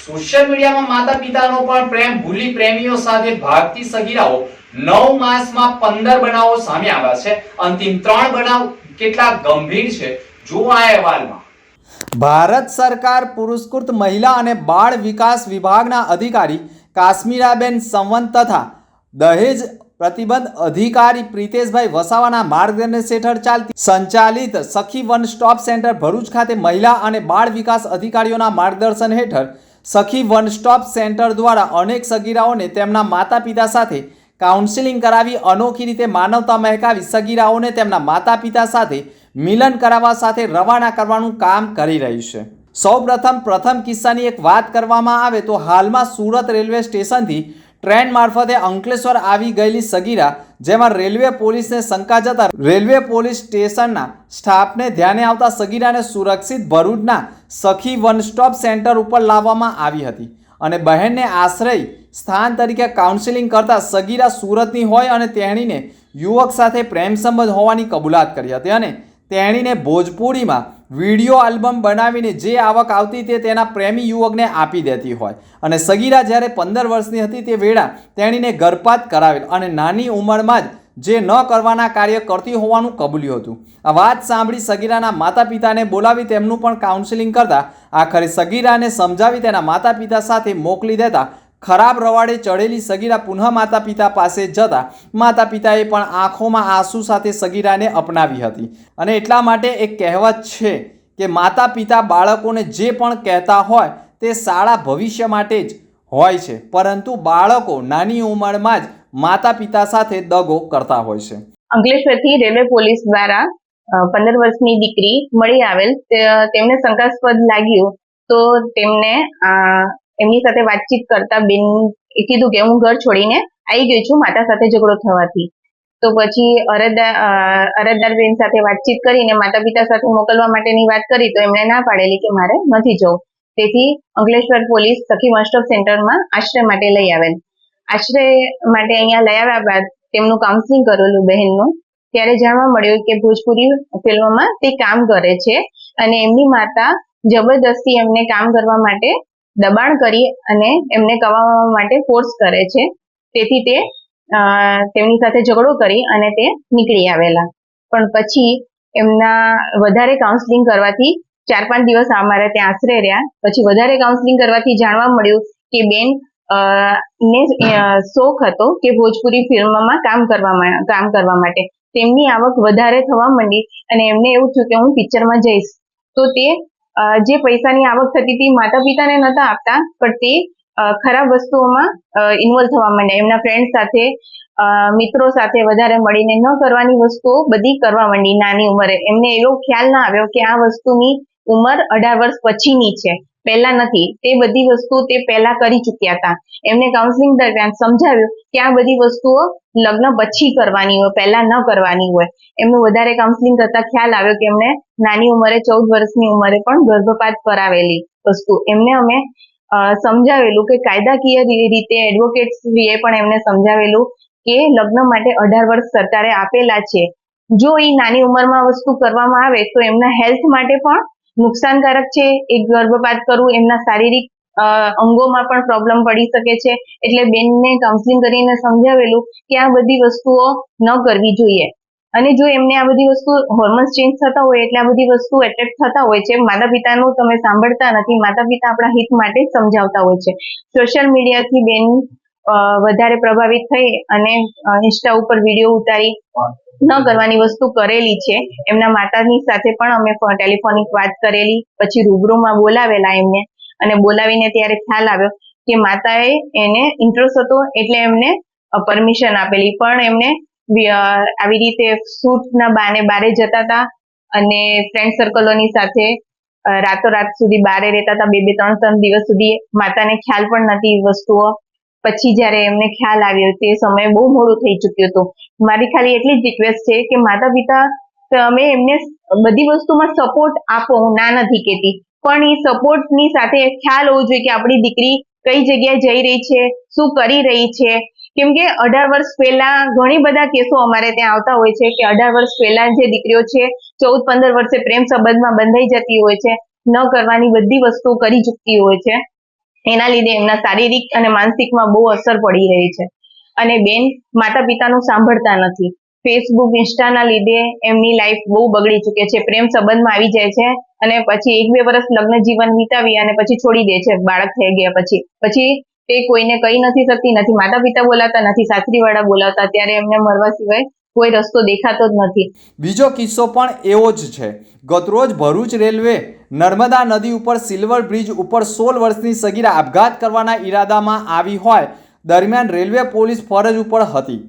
Social મીડિયામાં માતા પિતાનો પણ પ્રેમ, ભૂલી પ્રેમીઓ સાથે ભાગતી સગીરાઓ નવ માસમાં પંદર બનાવો સામે આવ્યા છે. અંતિમ ત્રણ બનાવ કેટલા ગંભીર છે જો આ અહેવાલમાં. ભારત સરકાર પુરસ્કૃત મહિલા અને બાળ વિકાસ વિભાગના અધિકારી કાશ્મીરાબેન સંવંત તથા દહેજ પ્રતિબંધ અધિકારી પ્રિતેશભાઈ વસાવાના માર્ગદર્શન હેઠળ ચાલતી સંચાલિત સખી વન સ્ટોપ સેન્ટર ભરૂચ ખાતે મહિલા અને બાળ વિકાસ અધિકારીઓના માર્ગદર્શન હેઠળ સખી વન સ્ટોપ સેન્ટર દ્વારા અનેક સગીરાઓને તેમના માતા પિતા સાથે કાઉન્સિલિંગ કરાવી અનોખી રીતે માનવતા મહેકાવી સગીરાઓને તેમના માતા પિતા સાથે મિલન કરાવવા સાથે રવાના કરવાનું કામ કરી રહ્યું છે. સૌપ્રથમ પ્રથમ કિસ્સાની એક વાત કરવામાં આવે તો હાલમાં સુરત રેલવે સ્ટેશનથી ટ્રેન મારફતે અંકલેશ્વર આવી ગયેલી સગીરા, જેમાં રેલવે પોલીસને શંકા જતા રેલવે પોલીસ સ્ટેશનના સ્ટાફને ધ્યાને આવતા સગીરાને સુરક્ષિત ભરૂચના સખી વન સ્ટોપ સેન્ટર ઉપર લાવવામાં આવી હતી અને બહેનને આશ્રય સ્થાન તરીકે કાઉન્સેલિંગ કરતા સગીરા સુરતની હોય અને તેણીને યુવક સાથે પ્રેમ સંબંધ હોવાની કબૂલાત કરી હતી અને તેણીને ભોજપુરીમાં વીડિયો આલ્બમ બનાવીને જે આવક આવતી તે તેના પ્રેમી યુવકને આપી દેતી હોય. અને સગીરા જ્યારે પંદર વર્ષની હતી તે વેળા તેણીને ગર્ભપાત કરાવેલ અને નાની ઉંમરમાં જ જે ન કરવાના કાર્ય કરતી હોવાનું કબૂલ્યું હતું. આ વાત સાંભળી સગીરાના માતા પિતાને બોલાવી તેમનું પણ કાઉન્સેલિંગ કરતા આખરે સગીરાને સમજાવી તેના માતા પિતા સાથે મોકલી દેતા ખરાબ રવાડે ચડેલી સગીરા પુનઃ માતા પિતા પાસે જતા માતા પિતાએ પણ આંખોમાં આંસુ સાથે સગીરાને અપનાવી હતી. અને એટલા માટે એક કહેવત છે કે માતા પિતા બાળકોને જે પણ કહેતા હોય તે સારા ભવિષ્ય માટે જ હોય છે. પરંતુ બાળકો નાની ઉંમરમાં જ માતા પિતા સાથે દગો કરતા હોય છે. અંકલેશ્વરથી રેલવે પોલીસ દ્વારા પંદર વર્ષની દીકરી મળી આવેલ. તેમને શંકાસ્પદ લાગ્યું તો તેમને એમની સાથે વાતચીત કરતા બેન એ કીધું કે હું ઘર છોડીને આવી ગઈ છું માતા સાથે ઝઘડો થવાથી. તો પછી અરજદાર અરજદાર બેન સાથે વાતચીત કરીને માતા પિતા સાથે મોકલવા માટેની વાત કરી તો એમણે ના પાડેલી કે મારે નથી જવું. તેથી Ankleshwar police Sakhi one stop સેન્ટરમાં આશ્રય માટે લઈ આવેલ. આશ્રય માટે અહીંયા લઈ આવ્યા બાદ તેમનું કાઉન્સિલિંગ કરેલું બહેનનું. ત્યારે જાણવા મળ્યું કે ભોજપુરી ફિલ્મમાં તે કામ કરે છે અને એમની માતા જબરદસ્તી એમને કામ કરવા માટે દબાણ કરી અને એમને કમાવા માટે ફોર્સ કરે છે. તેથી તે તેમની સાથે ઝઘડો કરી અને તે નીકળી આવેલા. પણ પછી એમના વધારે કાઉન્સલિંગ કરવાથી ચાર પાંચ દિવસ અમારે ત્યાં આશરે રહ્યા. પછી વધારે કાઉન્સલિંગ કરવાથી જાણવા મળ્યું કે બેન ને શોખ હતો કે ભોજપુરી ફિલ્મમાં કામ કરવા કામ કરવા માટે. તેમની આવક વધારે થવા માંડી અને એમને એવું થયું કે હું પિક્ચરમાં જઈશ. તો તે જે પૈસાની આવક થતી હતી માતા પિતાને નતા આપતા, પણ તે ખરાબ વસ્તુઓમાં ઇન્વોલ્વ થવા માંડ્યા. એમના ફ્રેન્ડ સાથે મિત્રો સાથે વધારે મળીને ન કરવાની વસ્તુઓ બધી કરવા માંડી નાની ઉંમરે. એમને એવો ખ્યાલ ના આવ્યો કે આ વસ્તુની ઉંમર અઢાર વર્ષ પછીની છે. પહેલા નથી. તે બધી વસ્તુ તે પહેલા કરી ચૂક્યા હતા. એમને કાઉન્સિલિંગ દરમિયાન સમજાવ્યું કે આ બધી વસ્તુઓ લગ્ન પછી કરવાની હોય, પહેલા ન કરવાની હોય. એમનું વધારે કાઉન્સિલિંગ કરતા ખ્યાલ આવ્યો કે એમને નાની ઉંમરે ચૌદ વર્ષની ઉંમરે પણ ગર્ભપાત કરાવેલી વસ્તુ. એમને અમે સમજાવેલું કે કાયદાકીય રીતે એડવોકેટ્સએ પણ એમને સમજાવેલું કે લગ્ન માટે અઢાર વર્ષ સરકારે આપેલા છે. જો એ નાની ઉંમરમાં વસ્તુ કરવામાં આવે તો એમના હેલ્થ માટે પણ નુકસાનકારક છે, એક ગર્ભપાત કરવું, એમના શારીરિક અંગોમાં પણ પ્રોબ્લેમ પડી શકે છે. એટલે બેનને કાઉન્સિલિંગ કરીને સમજાવેલું કે આ બધી વસ્તુઓ ન કરવી જોઈએ. અને જો એમને આ બધી વસ્તુ હોર્મોન્સ ચેન્જ થતા હોય, એટલે આ બધી વસ્તુ એટેક થતા હોય છે માતા પિતાનું તમે સાંભળતા નથી માતા પિતા આપણા હિત માટે સમજાવતા હોય છે. સોશિયલ મીડિયાથી બેન વધારે પ્રભાવિત થઈ અને ઇન્સ્ટા ઉપર વીડિયો ઉતારી ન કરવાની વસ્તુ કરેલી છે. એમના માતાની સાથે પણ અમે ટેલિફોનિક વાત કરેલી, પછી રૂબરૂમાં બોલાવેલા એમને. અને બોલાવીને ત્યારે ખ્યાલ આવ્યો કે માતાએ એને ઇન્ટરેસ્ટ હતો એટલે એમને પરમિશન આપેલી. પણ એમને આવી રીતે સૂટના બાને બારે જતા હતા અને ફ્રેન્ડ સર્કલોની સાથે રાતોરાત સુધી બારે રહેતા હતા બે બે, ત્રણ ત્રણ દિવસ સુધી માતાને ખ્યાલ પણ નથી વસ્તુઓ. પછી જ્યારે એમને ખ્યાલ આવ્યો તે સમયે બહુ મોડું થઈ ચૂક્યું હતું. મારી ખાલી એટલી જ રિક્વેસ્ટ છે કે માતા પિતા તમે એમને બધી વસ્તુમાં સપોર્ટ આપો, હું ના નથી કહેતી. પણ એ સપોર્ટની સાથે ખ્યાલ હોવો જોઈએ કે આપણી દીકરી કઈ જગ્યાએ જઈ રહી છે, શું કરી રહી છે. કેમ કે અઢાર વર્ષ પહેલા ઘણી બધા કેસો અમારે ત્યાં આવતા હોય છે કે અઢાર વર્ષ પહેલા જે દીકરીઓ છે, ચૌદ, પંદર વર્ષે પ્રેમ સંબંધમાં બંધાઈ જતી હોય છે, ન કરવાની બધી વસ્તુ કરી ચૂકતી હોય છે. એના લીધે એમના શારીરિક અને માનસિકમાં બહુ અસર પડી રહી છે. અને બેન માતા પિતાનું સાંભળતા નથી. ફેસબુક ઇન્સ્ટાના લીધે એમની લાઈફ બહુ બગડી ચૂકે છે. પ્રેમ સંબંધમાં આવી જાય છે અને પછી એક બે વર્ષ લગ્ન જીવન વિતાવી અને પછી છોડી દે છે. બાળક થઈ ગયા પછી. પછી તે કોઈને કહી નથી શકતી, નથી માતા પિતા બોલાતા નથી સાસરી વાળા બોલાવતા. ત્યારે એમને મરવા સિવાય કોઈ રસ્તો દેખાતો જ નથી. બીજો કિસ્સો પણ એવો જ છે. ગતરોજ ભરૂચ રેલવે નર્મદા નદી ઉપર સિલ્વર બ્રિજ ઉપર સોળ વર્ષની સગીરા આપઘાત કરવાના ઈરાદામાં આવી હોય દરમિયાન રેલવે પોલીસ ફરજ ઉપર હતી.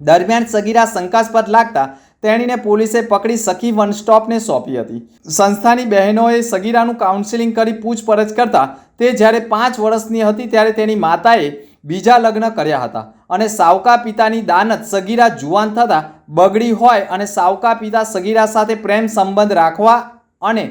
દરમિયાન સગીરા શંકાસ્પદ લાગતા તેણીને પોલીસે પકડી સખી વન સ્ટોપને સોંપી હતી. સંસ્થાની બહેનોએ સગીરાનું કાઉન્સેલિંગ કરી પૂછપરછ કરતા તે જ્યારે પાંચ વર્ષની હતી ત્યારે તેની માતાએ બીજા લગ્ન કર્યા હતા. અને સાવકા પિતાની દાનત સગીરા જુવાન થતાં બગડી હોય અને સાવકા પિતા સગીરા સાથે પ્રેમ સંબંધ રાખવા અને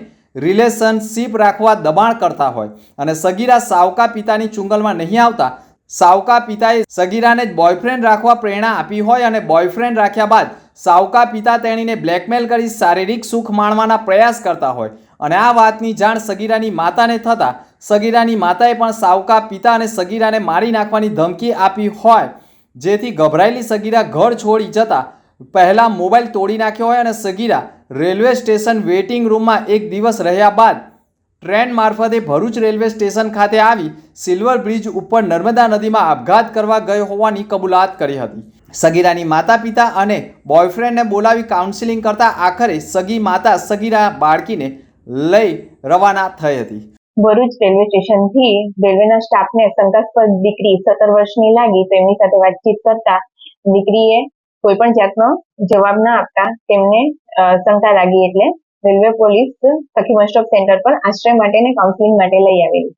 રિલેશનશીપ રાખવા દબાણ કરતા હોય. અને સગીરા સાવકા પિતાની ચુંગલમાં નહીં આવતા. સાવકા પિતાએ સગીરાને જ બોયફ્રેન્ડ રાખવા પ્રેરણા આપી હોય અને બોયફ્રેન્ડ રાખ્યા બાદ સાવકા પિતા તેણીને બ્લેકમેલ કરી શારીરિક સુખ માણવાના પ્રયાસ કરતા હોય. અને આ વાતની જાણ સગીરાની માતાને થતાં સગીરાની માતાએ પણ સાવકા પિતા અને સગીરાને મારી નાખવાની ધમકી આપી હોય. જેથી ગભરાયેલી સગીરા ઘર છોડી જતા પહેલાં મોબાઈલ તોડી નાખ્યો હોય અને સગીરા રેલવે સ્ટેશન વેઇટિંગ રૂમમાં એક દિવસ રહ્યા બાદ ટ્રેન મારફતે ભરૂચ રેલવે સ્ટેશન ખાતે આવી સિલ્વર બ્રિજ ઉપર નર્મદા નદીમાં આપઘાત કરવા ગયો હોવાની કબૂલાત કરી હતી. સગીરાની માતા પિતા અને બોયફ્રેન્ડને બોલાવી કાઉન્સિલિંગ કરતા આખરે સગી માતા સગીરા બાળકીને લઈ રવાના થઈ હતી. ભરૂચ રેલવે સ્ટેશનથી રેલવેના સ્ટાફને શંકાસ્પદ દીકરી સત્તર વર્ષની લાગી તો એમની સાથે વાતચીત કરતા દીકરીએ કોઈ પણ જાતનો જવાબ ના આપતા તેમને શંકા લાગી એટલે રેલવે પોલીસ સખી મસ્ટોપ સેન્ટર પર આશ્રય માટે ને કાઉન્સિલિંગ માટે લઈ આવેલી.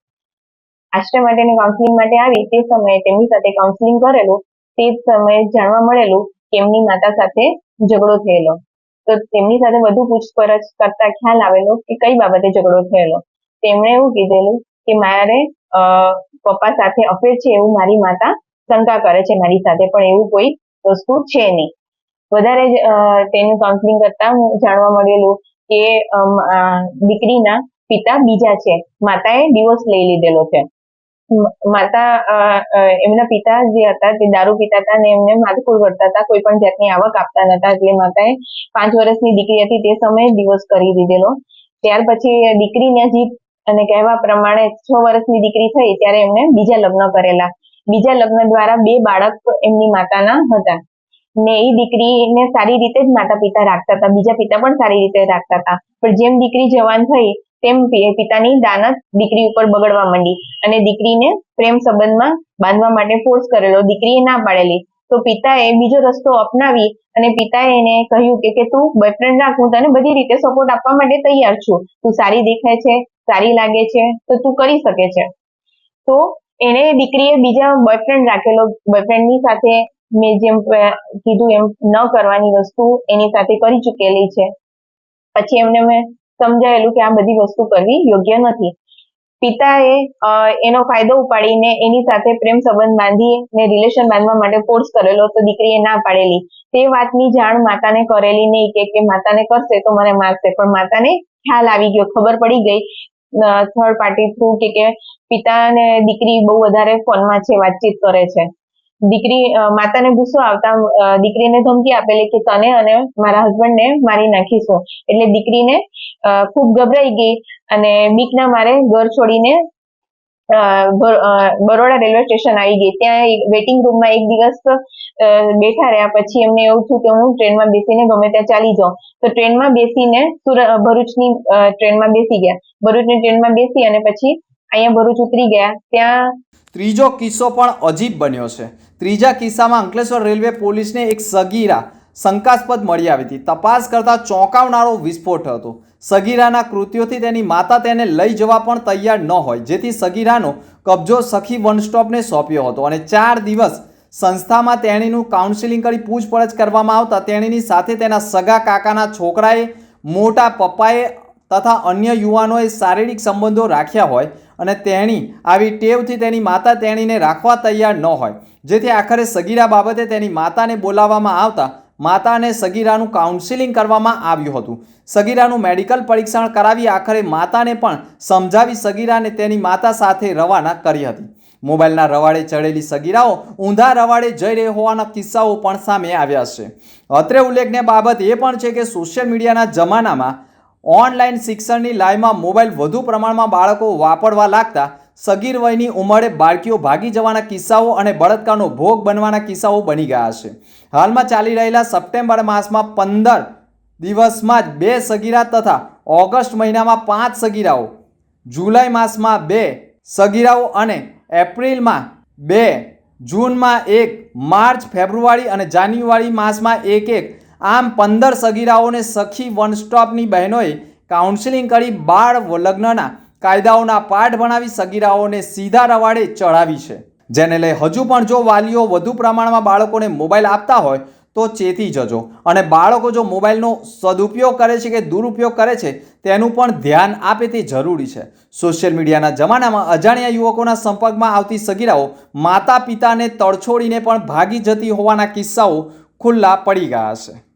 આશ્રય માટેની કાઉન્સિલિંગ માટે આવી તે સમયે તેમની સાથે કાઉન્સિલિંગ કરેલું, તે સમયે જાણવા મળેલું કે એમની માતા સાથે ઝઘડો થયેલો. તો તેમની સાથે વધુ પૂછપરછ કરતા ખ્યાલ આવેલો કે કઈ બાબતે ઝઘડો થયેલો. તેમણે એવું કીધેલું કે મારે પપ્પા સાથે અફેર છે એવું મારી માતા શંકા કરે છે મારી સાથે, પણ એવું કોઈ વસ્તુ છે નહીં. વધારે તેનું કાઉન્સિલિંગ કરતા જાણવા મળેલું કે દીકરીના પિતા બીજા છે. માતાએ ડિવોર્સ લઈ લીધેલો છે. માતા એમના પિતા જે હતા તે દારૂ પીતા હતા અને એમને માથાકૂટ કરતા હતા, કોઈ પણ જાતની આવક આપતા નતા એટલે માતાએ પાંચ વર્ષની દીકરી હતી તે સમયે ડિવોર્સ કરી દીધેલો. ત્યાર પછી દીકરીને જીત અને કહેવા પ્રમાણે છ વર્ષની દીકરી થઈ ત્યારે એમને બીજા લગ્ન કરેલા. બીજા લગ્ન દ્વારા બે બાળક એમની માતાના હતા. ને એ દીકરીને સારી રીતે જ માતા પિતા રાખતા હતા. બીજા પિતા પણ સારી રીતે રાખતા હતા. પણ જેમ દીકરી જવાન થઈ, તેમ પિતાની દાનત દીકરી ઉપર બગડવા માંડી અને દીકરીને પ્રેમ સંબંધમાં બાંધવા માટે ફોર્સ કરેલો. દીકરીએ ના પાડેલી. તો પિતાએ બીજો રસ્તો અપનાવી અને પિતાએ એને કહ્યું કે તું બોયફ્રેન્ડ રાખ. હું તને બધી રીતે સપોર્ટ આપવા માટે તૈયાર છું. તું સારી દેખાય છે. સારી લાગે છે, તો તું કરી શકે છે. તો એને દીકરીએ બીજા બોયફ્રેન્ડ રાખેલો બોયફ્રેન્ડની સાથે મેં જેમ કીધું એમ ન કરવાની વસ્તુ એની સાથે કરી ચૂકેલી છે. પછી એમને મેં સમજાયેલું કે આ બધી વસ્તુ કરવી યોગ્ય નથી. પિતાએ એનો ફાયદો ઉપાડીને એની સાથે પ્રેમ સંબંધ બાંધી ને રિલેશન બાંધવા માટે ફોર્સ કરેલો તો દીકરીએ ના પાડેલી. તે વાતની જાણ માતાને કરેલી નહીં કે માતાને કરશે તો મને મારશે. પણ માતાને ખ્યાલ આવી ગયો, ખબર પડી ગઈ થર્ડ પાર્ટી થ્રુ કે કે પિતા અને દીકરી બહુ વધારે ફોનમાં છે, વાતચીત કરે છે. દીકરી માતાને ગુસ્સો આવતા દીકરીને ધમકી આપેલી કે તને અને મારા હસબન્ડને મારી નાખીશું. એટલે દીકરીને ખૂબ ગભરાઈ ગઈ અને બીકના મારે ઘર છોડીને બરોડા રેલવે સ્ટેશન આવી ગઈ. ત્યાં વેટિંગ રૂમમાં એક દિવસ બેઠા રહ્યા. પછી એમને એવું થયું કે હું ટ્રેનમાં બેસીને ગમે ત્યાં ચાલી જાઉં. તો ટ્રેનમાં બેસીને ભરૂચની ટ્રેનમાં બેસી ગયા. ભરૂચની ટ્રેનમાં બેસી અને પછી અહીંયા ભરૂચ ઉતરી ગયા. ત્યાં ત્રીજો કિસ્સો પણ અજીબ બન્યો છે. ત્રીજા કિસ્સામાં અંકલેશ્વર રેલવે પોલીસને એક સગીરા શંકાસ્પદ મળી આવી હતી. તપાસ કરતા ચોંકાવનારો વિસ્ફોટ હતો. સગીરાના કૃત્યોથી તેની માતા તેને લઈ જવા પણ તૈયાર ન હોય, જેથી સગીરાનો કબજો સખી વન સ્ટોપને સોંપ્યો હતો અને ચાર દિવસ સંસ્થામાં તેણીનું કાઉન્સિલિંગ કરી પૂછપરછ કરવામાં આવતા તેણીની સાથે તેના સગા કાકાના છોકરાએ, મોટા પપ્પાએ તથા અન્ય યુવાનોએ શારીરિક સંબંધો રાખ્યા હોય અને તેણી આવી ટેવથી તેની માતા તેણીને રાખવા તૈયાર ન હોય. જેથી આખરે સગીરા બાબતે તેની માતાને બોલાવવામાં આવતા માતા અને સગીરાનું કાઉન્સિલિંગ કરવામાં આવ્યું હતું. સગીરાનું મેડિકલ પરીક્ષણ કરાવી આખરે માતાને પણ સમજાવી સગીરાને તેની માતા સાથે રવાના કરી હતી. મોબાઈલના રવાડે ચડેલી સગીરાઓ ઊંધા રવાડે જઈ રહી હોવાના કિસ્સાઓ પણ સામે આવ્યા છે. અત્રે ઉલ્લેખનીય બાબત એ પણ છે કે સોશિયલ મીડિયાના જમાનામાં ઓનલાઈન શિક્ષણની લાઈવમાં મોબાઈલ વધુ પ્રમાણમાં બાળકો વાપરવા લાગતા સગીર વયની ઉંમરે બાળકીઓ ભાગી જવાના કિસ્સાઓ અને બળાત્કારનો ભોગ બનવાના કિસ્સાઓ બની ગયા છે. હાલમાં ચાલી રહેલા સપ્ટેમ્બર માસમાં પંદર દિવસમાં જ બે સગીરા તથા ઓગસ્ટ મહિનામાં પાંચ સગીરાઓ, જુલાઈ માસમાં બે સગીરાઓ અને એપ્રિલમાં બે, જૂનમાં એક, માર્ચ, ફેબ્રુઆરી અને જાન્યુઆરી માસમાં એક એક. આમ પંદર સગીરાઓને સખી વન સ્ટોપની બહેનોએ કાઉન્સિલિંગ કરી બાળ લગ્નના કાયદાઓના પાઠ ભણાવી સગીરાઓને સીધા રવાડે ચડાવી છે. જેને લઈ હજુ પણ જો વાલીઓ વધુ પ્રમાણમાં બાળકોને મોબાઈલ આપતા હોય, તો ચેતી જજો. અને બાળકો જો મોબાઈલનો સદુપયોગ કરે છે કે દુરુપયોગ કરે છે, તેનું પણ ધ્યાન આપે તે જરૂરી છે. સોશિયલ મીડિયાના જમાનામાં અજાણ્યા યુવકોના સંપર્કમાં આવતી સગીરાઓ માતા પિતાને તડછોડીને પણ ભાગી જતી હોવાના કિસ્સાઓ ખુલ્લા પડી ગયા છે.